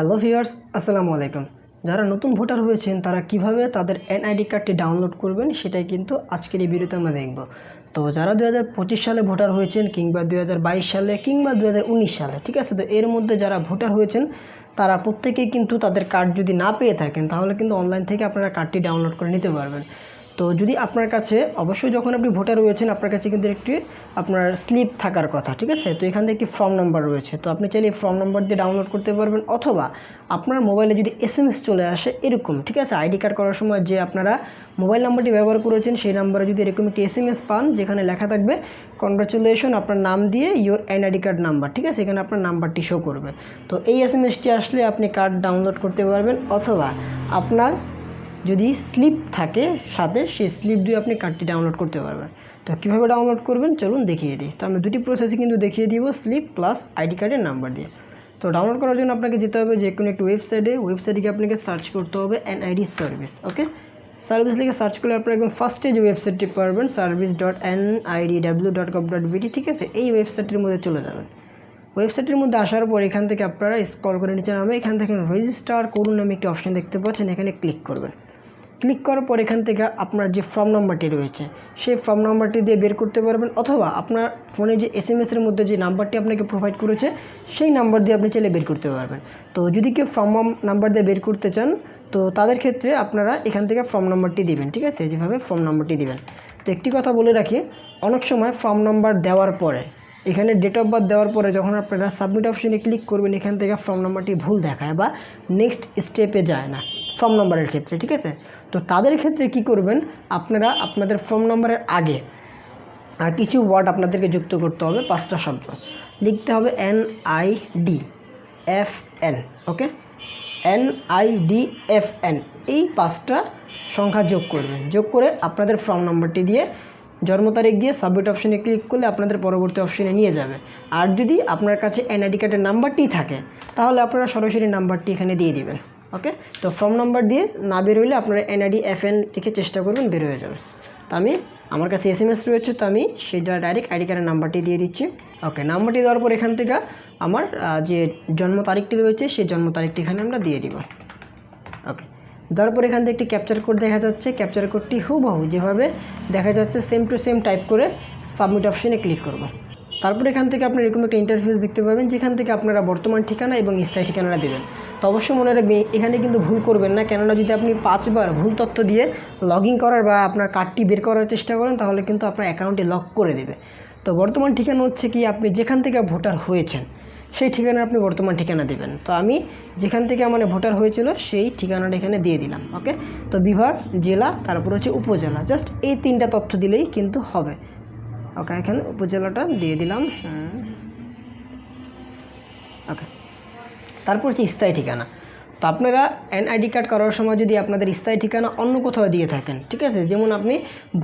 Hello viewers, আসসালামু আলাইকুম। যারা নতুন ভোটার হয়েছেন, তারা কীভাবে তাদের এনআইডি কার্ডটি ডাউনলোড করবেন সেটাই কিন্তু আজকের এই ভিডিওতে আমরা দেখব। তো যারা দু হাজার পঁচিশ সালে ভোটার হয়েছেন কিংবা দু হাজার বাইশ সালে কিংবা দু হাজার উনিশ সালে, ঠিক আছে? তো এর মধ্যে যারা ভোটার হয়েছেন, তারা প্রত্যেকেই কিন্তু তাদের কার্ড যদি না পেয়ে থাকেন, তাহলে কিন্তু অনলাইন থেকে আপনারা কার্ডটি ডাউনলোড করে নিতে পারবেন। তো যদি আপনার কাছে, অবশ্যই যখন আপনি ভোটার রয়েছেন, আপনার কাছে কিন্তু একটি আপনার স্লিপ থাকার কথা, ঠিক আছে? তো এখান থেকে একটি ফর্ম নাম্বার রয়েছে। তো আপনি চাইলে এই ফর্ম নাম্বার দিয়ে ডাউনলোড করতে পারবেন অথবা আপনার মোবাইলে যদি এস চলে আসে, এরকম, ঠিক আছে? আইডি কার্ড করার সময় যে আপনারা মোবাইল নাম্বারটি ব্যবহার করেছেন, সেই নাম্বারে যদি এরকম একটি এস পান, যেখানে লেখা থাকবে কনগ্রাচুলেশন আপনার নাম দিয়ে ইওর এনআইডি কার্ড নাম্বার ঠিক আছে? এখানে আপনার নাম্বারটি শো করবে। তো এই এস আসলে আপনি কার্ড ডাউনলোড করতে পারবেন, অথবা আপনার যদি স্লিপ থাকে সাথে, সেই স্লিপ দিয়ে আপনি কার্ডটি ডাউনলোড করতে পারবেন। তো কীভাবে ডাউনলোড করবেন? চলুন দেখিয়ে দিই। তো আমি দুটি প্রসেসে কিন্তু দেখিয়ে দিব স্লিপ প্লাস আইডি কার্ডের নাম্বার দিয়ে। তো ডাউনলোড করার জন্য আপনাকে যেতে হবে যে কোনো একটি ওয়েবসাইটে ওয়েবসাইটে গিয়ে আপনাকে সার্চ করতে হবে N NID service okay service লিখে সার্চ করলে আপনার একদম ফার্স্টে যে ওয়েবসাইটটি পারবেন service dot N ID W dot com dot BD ঠিক আছে? এই ওয়েবসাইটের মধ্যে চলে যাবেন। ওয়েবসাইটের মধ্যে আসার পর এখান থেকে আপনারা স্ক্রল করে নিচে নামে, এখান থেকে রেজিস্টার করুন নামে একটি অপশন দেখতে পাচ্ছেন, এখানে ক্লিক করবেন। ক্লিক করার পর এখান থেকে আপনার যে ফর্ম নাম্বারটি রয়েছে, সেই ফর্ম নাম্বারটি দিয়ে বের করতে পারবেন, অথবা আপনার ফোনে যে এস এম এসের মধ্যে যে নাম্বারটি আপনাকে প্রোভাইড করেছে, সেই নাম্বার দিয়ে আপনি চাইলে বের করতে পারবেন। তো যদি কেউ ফর্ম নাম্বার দিয়ে বের করতে চান, তো তাদের ক্ষেত্রে আপনারা এখান থেকে ফর্ম নাম্বারটি দিবেন, ঠিক আছে? যেভাবে ফর্ম নাম্বারটি দিবেন। তো একটি কথা বলে রাখি, অনেক সময় ফর্ম নাম্বার দেওয়ার পরে এখানে ডেট অফ বার্থ দেওয়ার পরে যখন আপনারা সাবমিট অপশনে ক্লিক করবেন, এখান থেকে ফর্ম নাম্বারটি ভুল দেখায় বা নেক্সট স্টেপে যায় না ফর্ম নাম্বারের ক্ষেত্রে, ঠিক আছে? তো তাদের ক্ষেত্রে কি করবেন, আপনারা আপনাদের ফর্ম নাম্বারের আগে কিছু ওয়ার্ড আপনাদেরকে যুক্ত করতে হবে, পাঁচটা শব্দ। লিখতে হবে N I D F N okay N I D F N এই পাঁচটা সংখ্যা যোগ করবেন। যোগ করে আপনাদের ফর্ম নাম্বারটি দিয়ে জন্ম তারিখ দিয়ে সাবমিট অপশনে ক্লিক করলে আপনাদের পরবর্তী অপশনে নিয়ে যাবে। আর যদি আপনার কাছে এনআইডি কার্ডের নাম্বারটি থাকে, তাহলে আপনারা সরাসরি নাম্বারটি এখানে দিয়ে দিবেন ওকে তো ফর্ম নাম্বার দিয়ে না বের হইলে আপনারা এনআইডি এফ এন লিখে চেষ্টা করবেন, বের হয়ে যাবে। তো আমি, আমার কাছে এস এম এস রয়েছে, তো আমি সেটা ডাইরেক্ট আইডি কার্ডের নাম্বারটি দিয়ে দিচ্ছি ওকে নাম্বারটি দেওয়ার পর এখান থেকে আমার যে জন্ম তারিখটি রয়েছে, সেই জন্ম তারিখটি এখানে আমরা দিয়ে দিব ওকে দেওয়ার পর এখান থেকে একটি ক্যাপচার কোড দেখা যাচ্ছে। ক্যাপচার কোডটি হুবহু যেভাবে দেখা যাচ্ছে সেম টু সেম টাইপ করে সাবমিট অপশনে ক্লিক করব। তারপর এখান থেকে আপনি এরকম একটা ইন্টারফেস দেখতে পাবেন, যেখান থেকে আপনারা বর্তমান ঠিকানা এবং স্থায়ী ঠিকানাটা দেবেন। তো অবশ্যই মনে রাখবেন, এখানে কিন্তু ভুল করবেন না। কেননা যদি আপনি পাঁচবার ভুল তথ্য দিয়ে লগ করার বা আপনার কার্ডটি বের করার চেষ্টা করেন, তাহলে কিন্তু আপনার অ্যাকাউন্টে লক করে দেবে। তো বর্তমান ঠিকানা হচ্ছে কি, আপনি যেখান থেকে ভোটার হয়েছেন সেই ঠিকানা আপনি বর্তমান ঠিকানা দেবেন। তো আমি যেখান থেকে আমার ভোটার হয়েছিল সেই ঠিকানাটা এখানে দিয়ে দিলাম ওকে তো বিভাগ, জেলা, তারপর হচ্ছে উপজেলা জাস্ট এই তিনটা তথ্য দিলেই কিন্তু হবে ওকে এখানে উপজেলাটা দিয়ে দিলাম ওকে তারপর হচ্ছে স্থায়ী ঠিকানা। তো আপনারা এনআইডি কার্ড করার সময় যদি আপনাদের স্থায়ী ঠিকানা অন্য কোথাও দিয়ে থাকেন, ঠিক আছে? যেমন আপনি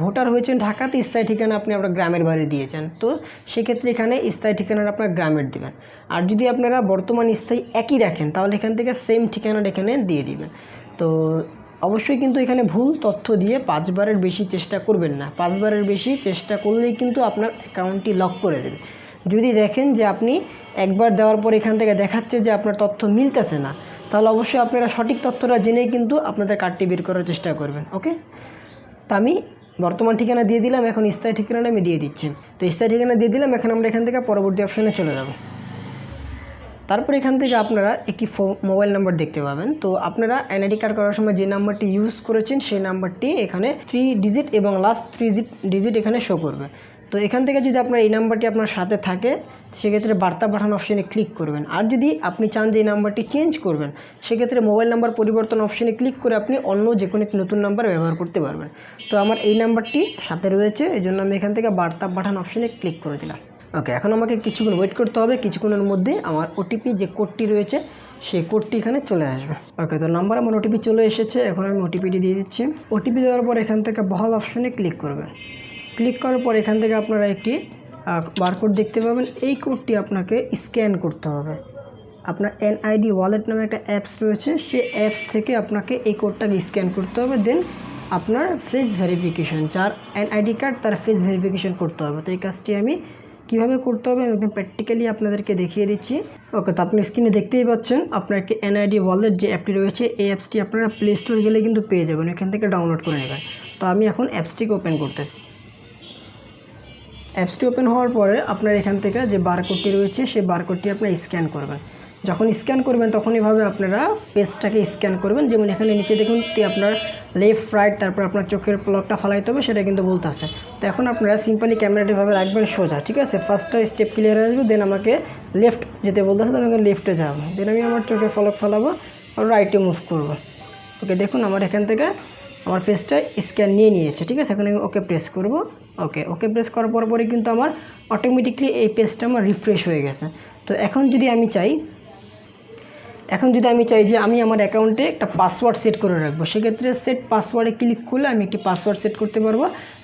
ভোটার হয়েছেন ঢাকাতে, স্থায়ী ঠিকানা আপনি আপনার গ্রামের বাড়ি দিয়েছেন। তো সেক্ষেত্রে এখানে স্থায়ী ঠিকানাটা আপনার গ্রামের দিবেন। আর যদি আপনারা বর্তমান স্থায়ী একই রাখেন, তাহলে এখান থেকে সেম ঠিকানাটা এখানে দিয়ে দিবেন। তো অবশ্যই কিন্তু এখানে ভুল তথ্য দিয়ে পাঁচবারের বেশি চেষ্টা করবেন না। পাঁচবারের বেশি চেষ্টা করলেই কিন্তু আপনার অ্যাকাউন্টটি লক করে দেবে। যদি দেখেন যে আপনি একবার দেওয়ার পর এখান থেকে দেখাচ্ছে যে আপনার তথ্য মিলতেছে না তাহলে অবশ্যই আপনারা সঠিক তথ্যটা জেনেই কিন্তু আপনাদের কার্ডটি বের করার চেষ্টা করবেন, ওকে? তা আমি বর্তমান ঠিকানা দিয়ে দিলাম, এখন স্থায়ী ঠিকানাটা আমি দিয়ে দিচ্ছি। তো স্থায়ী ঠিকানা দিয়ে দিলাম, এখন আমরা এখান থেকে পরবর্তী অপশনে চলে যাব। তারপর এখান থেকে আপনারা একটি ফো, মোবাইল নাম্বার দেখতে পাবেন। তো আপনারা এনআইডি কার্ড করার সময় যে নাম্বারটি ইউজ করেছেন, সেই নাম্বারটি এখানে থ্রি ডিজিট এবং লাস্ট থ্রি ডিজিট এখানে শো করবে। তো এখান থেকে যদি আপনার এই নাম্বারটি আপনার সাথে থাকে সেক্ষেত্রে বার্তা পাঠানো অপশানে ক্লিক করবেন। আর যদি আপনি চান যে এই নাম্বারটি চেঞ্জ করবেন, সেক্ষেত্রে মোবাইল নাম্বার পরিবর্তন অপশানে ক্লিক করে আপনি অন্য যে কোনো একটি নতুন নাম্বার ব্যবহার করতে পারবেন। তো আমার এই নাম্বারটি সাথে রয়েছে এই জন্য আমি এখান থেকে বার্তা পাঠানো অপশানে ক্লিক করে দিলাম। ওকে এখন আমাকে কিছুক্ষণ ওয়েট করতে হবে। কিছুক্ষণের মধ্যে আমার ওটিপি যে কোডটি রয়েছে, সেই কোডটি এখানে চলে আসবে। ওকে তো নাম্বার আমার ওটিপি চলে এসেছে। এখন আমি ওটিপিটি দিয়ে দিচ্ছি। ওটিপি দেওয়ার পর এখান থেকে বহাল অপশনে ক্লিক করবেন। ক্লিক করার পর এখান থেকে আপনারা একটি বারকোড দেখতে পাবেন। এই কোডটি আপনাকে স্ক্যান করতে হবে। আপনার এনআইডি ওয়ালেট নামে একটা অ্যাপস রয়েছে, সে অ্যাপস থেকে আপনাকে এই কোডটাকে স্ক্যান করতে হবে। দেন আপনার ফেস ভেরিফিকেশন যার এনআইডি কার্ড তার ফেস ভেরিফিকেশন করতে হবে। তো এই কাজটি আমি কীভাবে করতে হবে, আমি একদম প্র্যাকটিক্যালি আপনাদেরকে দেখিয়ে দিচ্ছি। ওকে, তো আপনি স্ক্রিনে দেখতেই পাচ্ছেন, আপনার একটি এনআইডি ওয়ালেট যে অ্যাপটি রয়েছে, এই অ্যাপসটি আপনারা প্লে স্টোর গেলে কিন্তু পেয়ে যাবেন, এখান থেকে ডাউনলোড করে নেবেন। তো আমি এখন অ্যাপসটিকে ওপেন করতেছি। অ্যাপসটি ওপেন হওয়ার পরে আপনার এখান থেকে যে বারকোডটি রয়েছে, সেই বারকোডটি আপনার স্ক্যান করবেন। যখন স্ক্যান করবেন, তখন এভাবে আপনারা ফেসটাকে স্ক্যান করবেন। যেমন এখানে নিচে দেখুন আপনার লেফট রাইট তারপর আপনার চোখের প্লকটা ফালাইতে হবে, সেটা কিন্তু বলতেছে। তো এখন আপনারা সিম্পলি ক্যামেরাটি এভাবে রাখবেন সোজা, ঠিক আছে? ফার্স্টটা স্টেপ ক্লিয়ার আসবে দেন আমাকে লেফট যেতে বলতেছে দেন আমাকে লেফটে যাব। দেন আমি আমার চোখে ফলক ফেলাবো আর রাইটে মুভ করব। ওকে দেখুন আমার এখান থেকে আমার ফেসটা স্ক্যান নিয়ে নিয়েছে, ঠিক আছে? এখন আমি ওকে প্রেস করব। ওকে ওকে প্রেস করার পর পরে কিন্তু আমার অটোমেটিকলি এই পেজটা আমার রিফ্রেশ হয়ে গেছে। তো এখন যদি আমি চাই, এখন যদি আমি চাই যে আমি আমার অ্যাকাউন্টে একটা পাসওয়ার্ড সেট করে রাখব, সেক্ষেত্রে সেট পাসওয়ার্ডে ক্লিক করলে আমি একটি পাসওয়ার্ড সেট করতে পারব।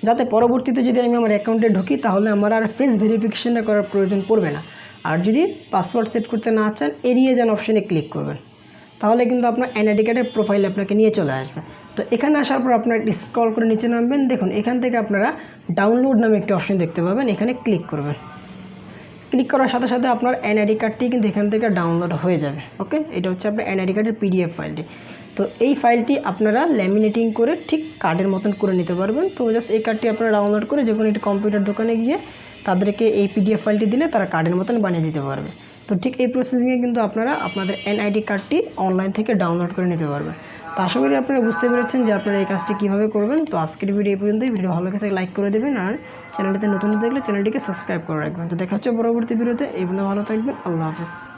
যাতে পরবর্তীতে যদি আমি আমার অ্যাকাউন্টে ঢুকি, তাহলে আমার আর ফেস ভেরিফিকেশনটা করার প্রয়োজন পড়বে না। আর যদি পাসওয়ার্ড সেট করতে না চান, এড়িয়ে যান অপশানে ক্লিক করবেন। তাহলে কিন্তু আপনার এনআইডি কার্ডের প্রোফাইল আপনাকে নিয়ে চলে আসবে। তো এখানে আসার পর আপনার স্ক্রল করে নিচে নামবেন। দেখুন, এখান থেকে আপনারা ডাউনলোড নামে একটি অপশন দেখতে পাবেন, এখানে ক্লিক করবেন। ক্লিক করার সাথে সাথে আপনার এনআইডি কার্ডটি কিন্তু এখান থেকে ডাউনলোড হয়ে যাবে ওকে এটা হচ্ছে আপনার এনআইডি কার্ডের পিডিএফ ফাইলটি তো এই ফাইলটি আপনারা ল্যামিনেটিং করে ঠিক কার্ডের মতন করে নিতে পারবেন। তো জাস্ট এই কার্ডটি আপনারা ডাউনলোড করে যে কোনো একটি কম্পিউটার দোকানে গিয়ে তাদেরকে এই পিডিএফ ফাইলটি দিলে তারা কার্ডের মতন বানিয়ে দিতে পারবে। তো ঠিক এই প্রসেসিংয়ে কিন্তু আপনারা আপনাদের এনআইডি কার্ডটি অনলাইন থেকে ডাউনলোড করে নিতে পারবেন। তো আশা করি আপনারা বুঝতে পেরেছেন যে আপনারা এই কাজটি কীভাবে করবেন। তো আজকের ভিডিও এই পর্যন্তই। ভিডিও ভালো লাগে লাইক করে দেবেন আর চ্যানেলটিতে নতুন দেখলে চ্যানেলটিকে সাবস্ক্রাইব করে রাখবেন। তো দেখা হচ্ছে পরবর্তী ভিডিওতে এই ভালো থাকবেন। আল্লাহ হাফিজ।